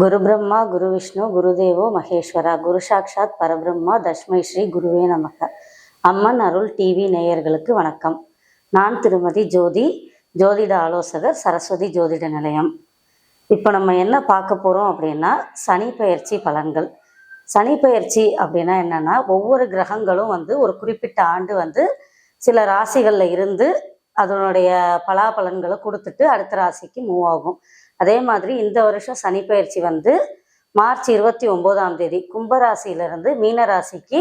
குரு பிரம்மா குரு விஷ்ணு குருதேவோ மகேஸ்வரா. குரு சாக்ஷாத் பரபிரம்மா தஷ்மை ஸ்ரீ குருவே நமக. அம்மன் அருள் டிவி நேயர்களுக்கு வணக்கம். நான் திருமதி ஜோதி ஜோதிட ஆலோசகர் சரஸ்வதி ஜோதிட நிலையம். இப்போ நம்ம என்ன பார்க்க போகிறோம் அப்படின்னா சனி பயிற்சி பலன்கள். சனி பயிற்சி அப்படின்னா என்னன்னா ஒவ்வொரு கிரகங்களும் வந்து ஒரு குறிப்பிட்ட ஆண்டு வந்து சில ராசிகளில் இருந்து அதனுடைய பலாபலன்களை கொடுத்துட்டு அடுத்த ராசிக்கு மூவ் ஆகும். அதே மாதிரி இந்த வருஷம் சனி வந்து மார்ச் இருபத்தி ஒம்போதாம் தேதி கும்பராசியிலிருந்து மீன ராசிக்கு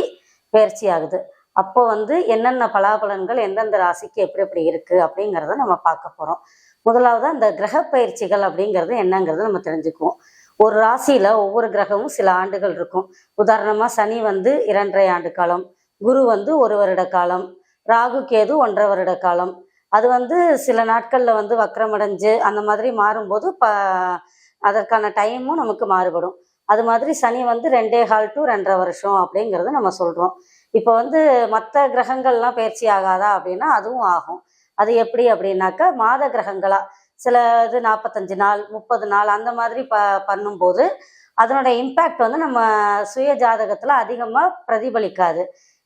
பயிற்சி ஆகுது. அப்போ வந்து என்னென்ன பலாபலன்கள் எந்தெந்த ராசிக்கு எப்படி எப்படி இருக்குது அப்படிங்கிறத நம்ம பார்க்க போகிறோம் முதலாவது அந்த கிரக பயிற்சிகள் அப்படிங்கிறது என்னங்கிறத நம்ம தெரிஞ்சுக்குவோம். ஒரு ராசியில் ஒவ்வொரு கிரகமும் சில ஆண்டுகள் இருக்கும். உதாரணமாக சனி வந்து இரண்டரை ஆண்டு காலம் குரு வந்து ஒரு வருட காலம் ராகு கேது ஒன்றரை வருட காலம் அது வந்து சில நாட்களில் வந்து வக்கரமடைஞ்சு அந்த மாதிரி மாறும்போது ப அதற்கான டைமும் நமக்கு மாறுபடும். அது மாதிரி சனி வந்து ரெண்டே ஹால் டு ரெண்டரை வருஷம் அப்படிங்கிறத நம்ம சொல்கிறோம் இப்போ வந்து மற்ற கிரகங்கள்லாம் பயிற்சி ஆகாதா அப்படின்னா அதுவும் ஆகும். அது எப்படி அப்படின்னாக்கா மாத கிரகங்களாக சில இது நாற்பத்தஞ்சு நாள் முப்பது நாள் அந்த மாதிரி ப பண்ணும்போது அதனோட இம்பேக்ட் வந்து நம்ம சுய ஜாதகத்தில் அதிகமாக பிரதிபலிக்காது.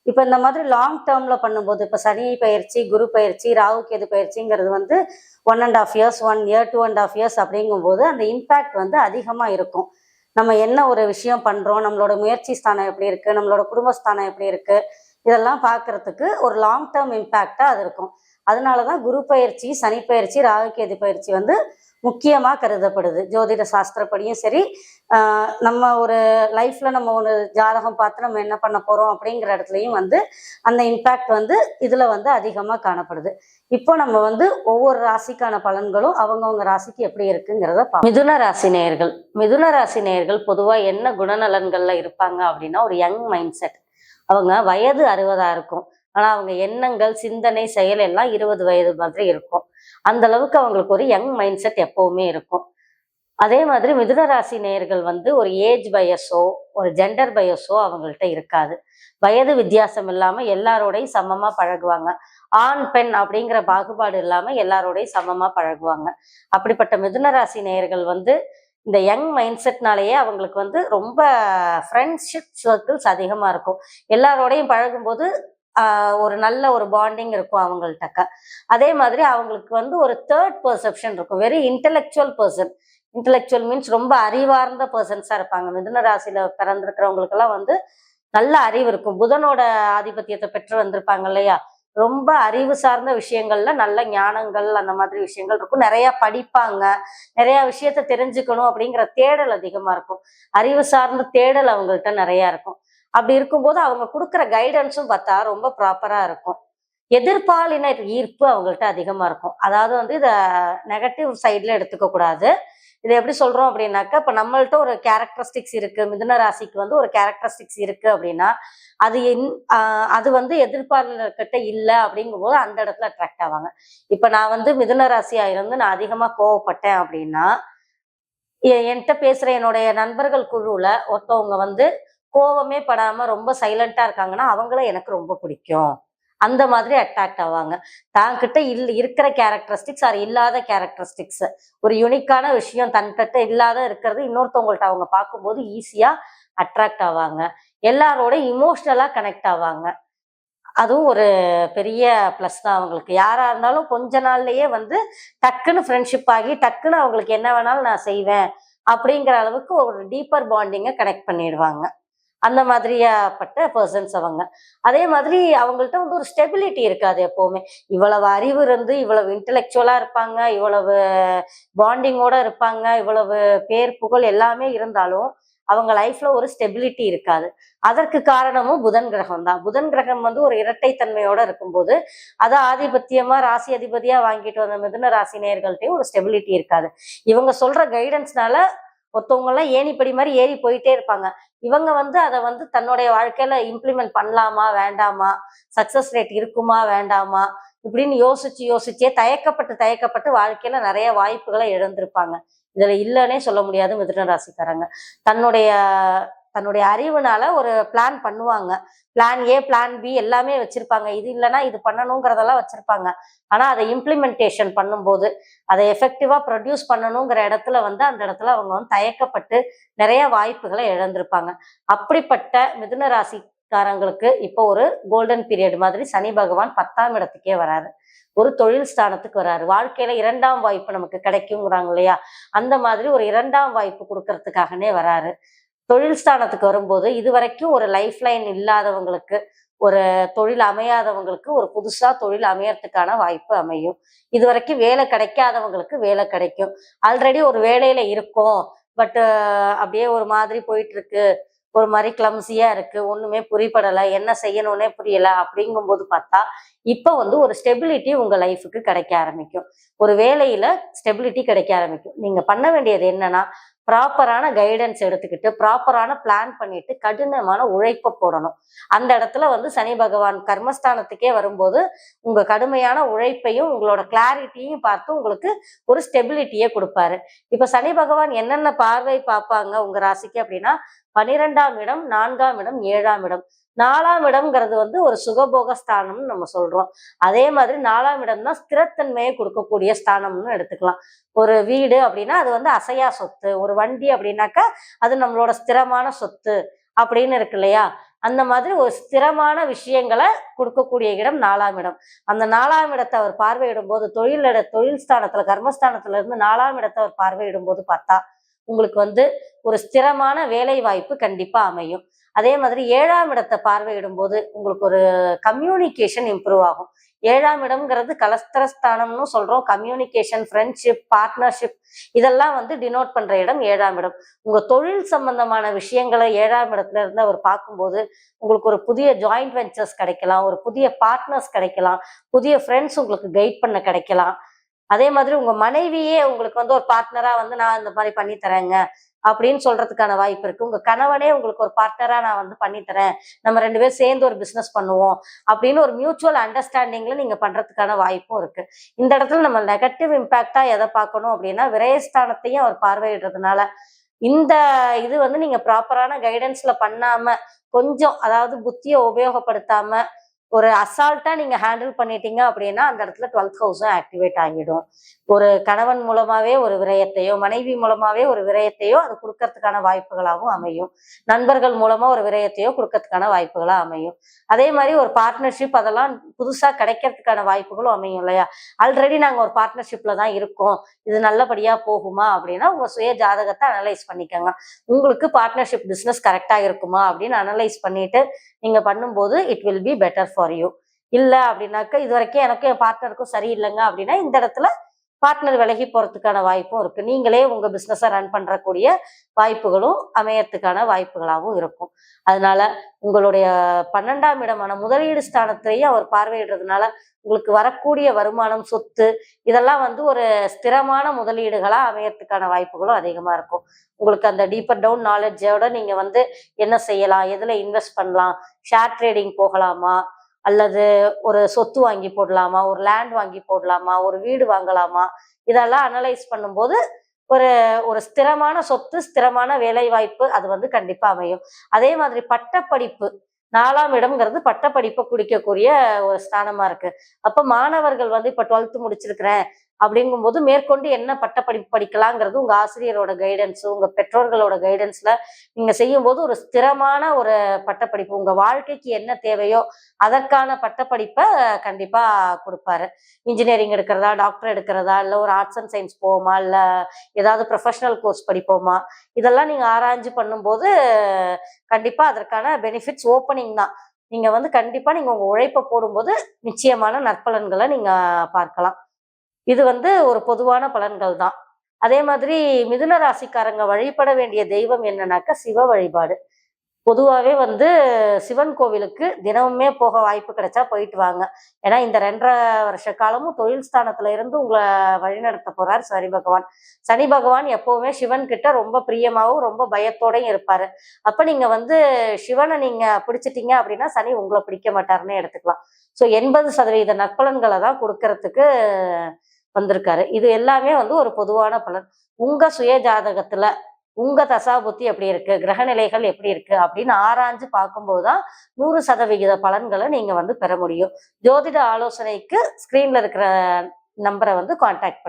இப்போ இந்த மாதிரி லாங் டேர்மில் பண்ணும்போது இப்போ சனி பயிற்சி குரு பயிற்சி ராகு கேது பயிற்சிங்கிறது வந்து one and half years one year two and half years அப்படிங்கும்போது அந்த இம்பேக்ட் வந்து அதிகமாக இருக்கும். நம்ம என்ன ஒரு விஷயம் பண்ணுறோம் நம்மளோட முயற்சி ஸ்தானம் எப்படி இருக்குது நம்மளோட குடும்பஸ்தானம் எப்படி இருக்குது இதெல்லாம் பார்க்கறதுக்கு ஒரு லாங் டேர்ம் இம்பேக்டாக அது இருக்கும். அதனால தான் குரு பயிற்சி சனி பயிற்சி ராகுகேது பயிற்சி வந்து முக்கியமாக கருதப்படுது. ஜோதிட சாஸ்திரப்படியும் சரி நம்ம ஒரு லைஃப்பில் நம்ம ஒரு ஜாதகம் பார்த்து நம்ம என்ன பண்ண போகிறோம் அப்படிங்கிற இடத்துலையும் வந்து அந்த இம்பேக்ட் வந்து இதில் வந்து அதிகமாக காணப்படுது. இப்போ நம்ம வந்து ஒவ்வொரு ராசிக்கான பலன்களும் அவங்கவுங்க ராசிக்கு எப்படி இருக்குங்கிறத மிதுன ராசி நேயர்கள். மிதுன ராசி நேயர்கள் பொதுவாக என்ன குணநலன்கள்ல இருப்பாங்க அப்படின்னா ஒரு யங் மைண்ட் செட் அவங்க வயது அறுபதா இருக்கும். ஆனால் அவங்க எண்ணங்கள் சிந்தனை செயல் எல்லாம் இருபது வயது மாதிரி இருக்கும். அந்த அளவுக்கு அவங்களுக்கு ஒரு யங் மைண்ட் செட் எப்பவுமே இருக்கும். அதே மாதிரி மிதுன ராசி நேயர்கள் வந்து ஒரு ஏஜ் பயஸோ ஒரு ஜெண்டர் பயஸோ அவங்கள்ட்ட இருக்காது. வயது வித்தியாசம் இல்லாம எல்லாரோடையும் சமமா பழகுவாங்க. ஆண் பெண் அப்படிங்கிற பாகுபாடு இல்லாம எல்லாரோடையும் சமமா பழகுவாங்க. அப்படிப்பட்ட மிதுன ராசி நேயர்கள் வந்து இந்த யங் மைண்ட் செட்னாலேயே அவங்களுக்கு வந்து ரொம்ப ஃப்ரெண்ட்ஷிப் சர்க்கிள்ஸ் அதிகமா இருக்கும். எல்லாரோடையும் பழகும்போது ஒரு நல்ல ஒரு பாண்டிங் இருக்கும் அவங்கள்ட்டக்க அதே மாதிரி அவங்களுக்கு வந்து ஒரு தேர்ட் பர்செப்ஷன் இருக்கும். Very intellectual person intellectual means ரொம்ப அறிவார்ந்த பர்சன்ஸா இருப்பாங்க. மிதுன ராசியில பிறந்திருக்கிறவங்களுக்கெல்லாம் வந்து நல்ல அறிவு இருக்கும். புதனோட ஆதிபத்தியத்தை பெற்று வந்திருப்பாங்க இல்லையா? ரொம்ப அறிவு சார்ந்த விஷயங்கள்ல நல்ல ஞானங்கள் அந்த மாதிரி விஷயங்கள் இருக்கும். நிறைய படிப்பாங்க. நிறைய விஷயத்த தெரிஞ்சுக்கணும் அப்படிங்கிற தேடல் அதிகமா இருக்கும். அறிவு சார்ந்த தேடல் அவங்கள்ட்ட நிறைய இருக்கும். அப்படி இருக்கும்போது அவங்க கொடுக்குற கைடன்ஸும் பார்த்தா ரொம்ப ப்ராப்பரா இருக்கும். எதிர்பாலினர் ஈர்ப்பு அவங்கள்ட்ட அதிகமா இருக்கும். அதாவது வந்து இதை நெகட்டிவ் சைட்ல எடுத்துக்க கூடாது இதை எப்படி சொல்றோம் அப்படின்னாக்கா இப்போ நம்மள்ட்ட ஒரு கேரக்டரிஸ்டிக்ஸ் இருக்கு. மிதுன ராசிக்கு வந்து ஒரு கேரக்டரிஸ்டிக்ஸ் இருக்கு அப்படின்னா அது என் அது வந்து எதிர்பார்க்கிட்ட இல்லை அப்படிங்கும்போது அந்த இடத்துல அட்ராக்ட் ஆவாங்க. இப்போ நான் வந்து மிதுன ராசியா இருந்து நான் அதிகமாக கோவப்பட்டேன் அப்படின்னா என்கிட்ட பேசுற என்னுடைய நண்பர்கள் குழுவில் ஒருத்தவங்க வந்து கோவமே படாம ரொம்ப சைலண்டா இருக்காங்கன்னா அவங்கள எனக்கு ரொம்ப பிடிக்கும். அந்த மாதிரி அட்ராக்ட் ஆவாங்க. தாங்கிட்ட இல் இருக்கிற கேரக்டரிஸ்டிக்ஸ் அது இல்லாத கேரக்டரிஸ்டிக்ஸ் ஒரு யூனிக்கான விஷயம் தன்கிட்ட இல்லாத இருக்கிறது இன்னொருத்தவங்கள்ட்ட அவங்க பார்க்கும்போது ஈஸியா அட்ராக்ட் ஆவாங்க. எல்லாரோட இமோஷ்னலாக கனெக்ட் ஆவாங்க. அதுவும் ஒரு பெரிய ப்ளஸ் தான் அவங்களுக்கு. யாரா இருந்தாலும் கொஞ்ச நாள்லயே வந்து டக்குன்னு ஃப்ரெண்ட்ஷிப் ஆகி டக்குன்னு அவங்களுக்கு என்ன வேணாலும் நான் செய்வேன் அப்படிங்கிற அளவுக்கு ஒரு டீப்பர் பாண்டிங்கை கனெக்ட் பண்ணிடுவாங்க. அந்த மாதிரியாப்பட்ட பர்சன்ஸ் அவங்க. அதே மாதிரி அவங்கள்ட்ட வந்து ஒரு ஸ்டெபிலிட்டி இருக்காது எப்போவுமே. இவ்வளவு அறிவு இருந்து இவ்வளவு இன்டலெக்சுவலாக இருப்பாங்க இவ்வளவு பாண்டிங்கோட இருப்பாங்க இவ்வளவு பேர் புகழ் எல்லாமே இருந்தாலும் அவங்க லைஃப்ல ஒரு ஸ்டெபிலிட்டி இருக்காது. அதற்கு காரணமும் புதன் கிரகம் தான். புதன் கிரகம் வந்து ஒரு இரட்டைத்தன்மையோட இருக்கும்போது அதை ஆதிபத்தியமா ராசி அதிபதியா வாங்கிட்டு வந்த மிதுன ராசி நேர்கள்ட்டையும் ஒரு ஸ்டெபிலிட்டி இருக்காது. இவங்க சொல்ற கைடன்ஸ்னால ஒருத்தவங்கெல்லாம் ஏணிப்படி மாதிரி ஏறி போயிட்டே இருப்பாங்க. இவங்க வந்து அதை வந்து தன்னுடைய வாழ்க்கையில இம்ப்ளிமெண்ட் பண்ணலாமா வேண்டாமா? சக்சஸ் ரேட் இருக்குமா வேண்டாமா? இப்படின்னு யோசிச்சு யோசிச்சே தயக்கப்பட்டு தயக்கப்பட்டு வாழ்க்கையில நிறைய வாய்ப்புகளை இழந்திருப்பாங்க. இதுல இல்லைன்னே சொல்ல முடியாது மிதுன ராசிக்காரங்க. தன்னுடைய தன்னுடைய அறிவுனால ஒரு பிளான் பண்ணுவாங்க. பிளான் ஏ பிளான் பி எல்லாமே வச்சிருப்பாங்க. இது இல்லைன்னா இது பண்ணணுங்கிறதெல்லாம் வச்சிருப்பாங்க. ஆனா அதை இம்ப்ளிமெண்டேஷன் பண்ணும்போது அதை எஃபெக்டிவா ப்ரொடியூஸ் பண்ணணுங்கிற இடத்துல வந்து அந்த இடத்துல அவங்க வந்து தயக்கப்பட்டு நிறைய வாய்ப்புகளை இழந்திருப்பாங்க. அப்படிப்பட்ட மிதுன ராசிக்காரங்களுக்கு இப்போ ஒரு கோல்டன் பீரியட் மாதிரி சனி பகவான் பத்தாம் இடத்துக்கே வராரு. ஒரு தொழில் ஸ்தானத்துக்கு வராரு. வாழ்க்கையில இரண்டாம் வாய்ப்பு நமக்கு கிடைக்குங்கிறாங்க இல்லையா? அந்த மாதிரி ஒரு இரண்டாம் வாய்ப்பு கொடுக்கறதுக்காகனே வராரு. தொழில் ஸ்தானத்துக்கு வரும்போது இது வரைக்கும் ஒரு லைஃப் லைன் இல்லாதவங்களுக்கு ஒரு தொழில் அமையாதவங்களுக்கு ஒரு புதுசா தொழில் அமையறதுக்கான வாய்ப்பு அமையும். இது வரைக்கும் வேலை கிடைக்காதவங்களுக்கு வேலை கிடைக்கும். ஆல்ரெடி ஒரு வேலையில இருக்கோம். பட் அப்படியே ஒரு மாதிரி போயிட்டு இருக்கு ஒரு மாதிரி கிளம்சியா இருக்கு. ஒண்ணுமே புரியப்படலை என்ன செய்யணும்னே புரியல. அப்படிங்கும்போது பார்த்தா இப்போ வந்து ஒரு ஸ்டெபிலிட்டி உங்க லைஃபுக்கு கிடைக்க ஆரம்பிக்கும். ஒரு வேலையில ஸ்டெபிலிட்டி கிடைக்க ஆரம்பிக்கும். நீங்க பண்ண வேண்டியது என்னன்னா ப்ராப்பரான கைடன்ஸ் எடுத்துக்கிட்டு ப்ராப்பரான பிளான் பண்ணிட்டு கடினமான உழைப்பை போடணும். அந்த இடத்துல வந்து சனி பகவான் கர்மஸ்தானத்துக்கே வரும்போது உங்க கடுமையான உழைப்பையும் உங்களோட கிளாரிட்டியும் பார்த்து உங்களுக்கு ஒரு ஸ்டெபிலிட்டியை கொடுப்பாரு. இப்ப சனி பகவான் என்னென்ன பார்வை பார்ப்பாங்க உங்க ராசிக்கு அப்படின்னா பனிரெண்டாம் இடம் நான்காம் இடம் ஏழாம் இடம். நாலாம் இடம்ங்கிறது வந்து ஒரு சுகபோக ஸ்தானம்னு நம்ம சொல்றோம். அதே மாதிரி நாலாம் இடம் தான் ஸ்திரத்தன்மையை கொடுக்கக்கூடிய ஸ்தானம்னு எடுத்துக்கலாம். ஒரு வீடு அப்படின்னா அது வந்து அசையா சொத்து ஒரு வண்டி அப்படின்னாக்கா அது நம்மளோட ஸ்திரமான சொத்து அப்படின்னு இருக்கு இல்லையா? அந்த மாதிரி ஒரு ஸ்திரமான விஷயங்களை கொடுக்கக்கூடிய இடம் நாலாம் இடம். அந்த நாலாம் இடத்தை அவர் பார்வையிடும் போது தொழில் தொழில் ஸ்தானத்துல கர்மஸ்தானத்துல இருந்து நாலாம் இடத்தை அவர் பார்வையிடும் போது பார்த்தா உங்களுக்கு வந்து ஒரு ஸ்திரமான வேலை வாய்ப்பு கண்டிப்பா அமையும். அதே மாதிரி ஏழாம் இடத்தை பார்வையிடும் போது உங்களுக்கு ஒரு கம்யூனிகேஷன் இம்ப்ரூவ் ஆகும். ஏழாம் இடம்ங்கிறது கலஸ்தரஸ்தானம்னு சொல்றோம். கம்யூனிகேஷன் ஃப்ரெண்ட்ஷிப் பார்ட்னர்ஷிப் இதெல்லாம் வந்து டினோட் பண்ற இடம் ஏழாம் இடம். உங்க தொழில் சம்பந்தமான விஷயங்களை ஏழாம் இடத்துல இருந்து அவர் பார்க்கும்போது உங்களுக்கு ஒரு புதிய ஜாயிண்ட் வெஞ்சர்ஸ் கிடைக்கலாம். ஒரு புதிய பார்ட்னர்ஸ் கிடைக்கலாம். புதிய ஃப்ரெண்ட்ஸ் உங்களுக்கு கைட் பண்ண கிடைக்கலாம். அதே மாதிரி உங்க மனைவியே உங்களுக்கு வந்து ஒரு பார்ட்னரா வந்து நான் இந்த மாதிரி பண்ணி தரேங்க. அப்படின்னு சொல்றதுக்கான வாய்ப்பு இருக்கு. உங்க கணவனே உங்களுக்கு ஒரு பார்ட்னரா நான் வந்து பண்ணி தரேன். நம்ம ரெண்டு பேரும் சேர்ந்து ஒரு பிசினஸ் பண்ணுவோம். அப்படின்னு ஒரு மியூச்சுவல் அண்டர்ஸ்டாண்டிங்ல நீங்க பண்றதுக்கான வாய்ப்பும் இருக்கு. இந்த இடத்துல நம்ம நெகட்டிவ் இம்பாக்டா எதை பார்க்கணும் அப்படின்னா விரயஸ்தானத்தையும் அவர் பார்வையிடுறதுனால இந்த இது வந்து நீங்க ப்ராப்பரான கைடன்ஸ்ல பண்ணாம கொஞ்சம் அதாவது புத்தியை உபயோகப்படுத்தாம ஒரு அசால்ட்டா நீங்க ஹேண்டில் பண்ணிட்டீங்க அப்படின்னா அந்த இடத்துல டுவெல்த் ஹவுஸும் ஆக்டிவேட் ஆகிடும். ஒரு கணவன் மூலமாவே ஒரு விரயத்தையோ மனைவி மூலமாவே ஒரு விரயத்தையோ அது கொடுக்கறதுக்கான வாய்ப்புகளாகவும் அமையும். நண்பர்கள் மூலமா ஒரு விரயத்தையோ கொடுக்கறதுக்கான வாய்ப்புகளா அமையும். அதே மாதிரி ஒரு பார்ட்னர்ஷிப் அதெல்லாம் புதுசா கிடைக்கிறதுக்கான வாய்ப்புகளும் அமையும் இல்லையா? ஆல்ரெடி நாங்க ஒரு பார்ட்னர்ஷிப்ல தான் இருக்கோம். இது நல்லபடியா போகுமா அப்படின்னா உங்க சுய ஜாதகத்தை அனலைஸ் பண்ணிக்கோங்க. உங்களுக்கு பார்ட்னர்ஷிப் பிசினஸ் கரெக்டா இருக்குமா அப்படின்னு அனலைஸ் பண்ணிட்டு நீங்க பண்ணும்போது it will be better for you இல்ல அப்படின்னாக்கா இது வரைக்கும் எனக்கும் என் பார்ட்னருக்கும் சரியில்லைங்க அப்படின்னா இந்த இடத்துல பார்ட்னர் விலகி போறதுக்கான வாய்ப்பும் இருக்கு. நீங்களே உங்க பிஸ்னஸை ரன் பண்றக்கூடிய வாய்ப்புகளும் அமையறதுக்கான வாய்ப்புகளாகவும் இருக்கும். அதனால உங்களுடைய பன்னெண்டாம் இடமான முதலீடு ஸ்தானத்திலேயே அவர் பார்வையிடுறதுனால உங்களுக்கு வரக்கூடிய வருமானம் சொத்து இதெல்லாம் வந்து ஒரு ஸ்திரமான முதலீடுகளா அமையறதுக்கான வாய்ப்புகளும் அதிகமா இருக்கும். உங்களுக்கு அந்த டீப்பர் டவுன் நாலேஜோட நீங்க வந்து என்ன செய்யலாம் எதுல இன்வெஸ்ட் பண்ணலாம் ஷேர் ட்ரேடிங் போகலாமா அல்லது ஒரு சொத்து வாங்கி போடலாமா ஒரு லேண்ட் வாங்கி போடலாமா ஒரு வீடு வாங்கலாமா? இதெல்லாம் அனலைஸ் பண்ணும்போது ஒரு ஒரு ஸ்திரமான சொத்து ஸ்திரமான வேலை வாய்ப்பு அது வந்து கண்டிப்பா அமையும். அதே மாதிரி பட்டப்படிப்பு நாலாம் இடம்ங்கிறது பட்டப்படிப்பை குடிக்கக்கூடிய ஒரு ஸ்தானமா இருக்கு. அப்ப மாணவர்கள் வந்து இப்ப டுவெல்த் முடிச்சிருக்கிறேன் அப்படிங்கும்போது மேற்கொண்டு என்ன பட்டப்படிப்பு படிக்கலாங்கிறது உங்க ஆசிரியரோட கைடன்ஸ் உங்க பெற்றோர்களோட கைடன்ஸ்ல நீங்க செய்யும்போது ஒரு ஸ்திரமான ஒரு பட்டப்படிப்பு உங்க வாழ்க்கைக்கு என்ன தேவையோ அதற்கான பட்டப்படிப்பை கண்டிப்பா கொடுப்பாரு. இன்ஜினியரிங் எடுக்கிறதா டாக்டர் எடுக்கிறதா இல்ல ஒரு ஆர்ட்ஸ் அண்ட் சயின்ஸ் போவோமா இல்ல ஏதாவது ப்ரொஃபஷனல் கோர்ஸ் படிப்போமா இதெல்லாம் நீங்க ஆராய்ஞ்சு பண்ணும்போது கண்டிப்பா அதற்கான பெனிஃபிட்ஸ் ஓப்பனிங் தான். நீங்க வந்து கண்டிப்பா நீங்க உங்க உழைப்பை போடும்போது நிச்சயமான நற்பலன்களை நீங்க பார்க்கலாம். இது வந்து ஒரு பொதுவான பலன்கள் தான். அதே மாதிரி மிதுன ராசிக்காரங்க வழிபட வேண்டிய தெய்வம் என்னன்னாக்கா சிவ வழிபாடு. பொதுவாகவே வந்து சிவன் கோவிலுக்கு தினமுமே போக வாய்ப்பு கிடைச்சா போயிட்டு வாங்க. ஏன்னா இந்த ரெண்டரை வருஷ காலமும் தொழில் ஸ்தானத்துல இருந்து உங்களை வழிநடத்த போறார் சனி பகவான். சனி பகவான் எப்பவுமே சிவன் கிட்ட ரொம்ப பிரியமாகவும் ரொம்ப பயத்தோடயும் இருப்பாரு. அப்ப நீங்க வந்து சிவனை நீங்க பிடிச்சிட்டீங்க அப்படின்னா சனி உங்களை பிடிக்க மாட்டாருன்னு எடுத்துக்கலாம். ஸோ எண்பது சதவீத நற்பலன்களை தான் கொடுக்கறதுக்கு வந்திருக்காரு. இது எல்லாமே வந்து ஒரு பொதுவான பலன். உங்க சுய ஜாதகத்துல உங்க தசாபுத்தி எப்படி இருக்கு? கிரகநிலைகள் எப்படி இருக்கு? அப்படின்னு ஆராய்ஞ்சு பார்க்கும்போது தான் நூறு சதவிகித பலன்களை நீங்க வந்து பெற முடியும். ஜோதிட ஆலோசனைக்கு ஸ்கிரீன்ல இருக்கிற நம்பரை வந்து காண்டாக்ட் பண்ணுங்க.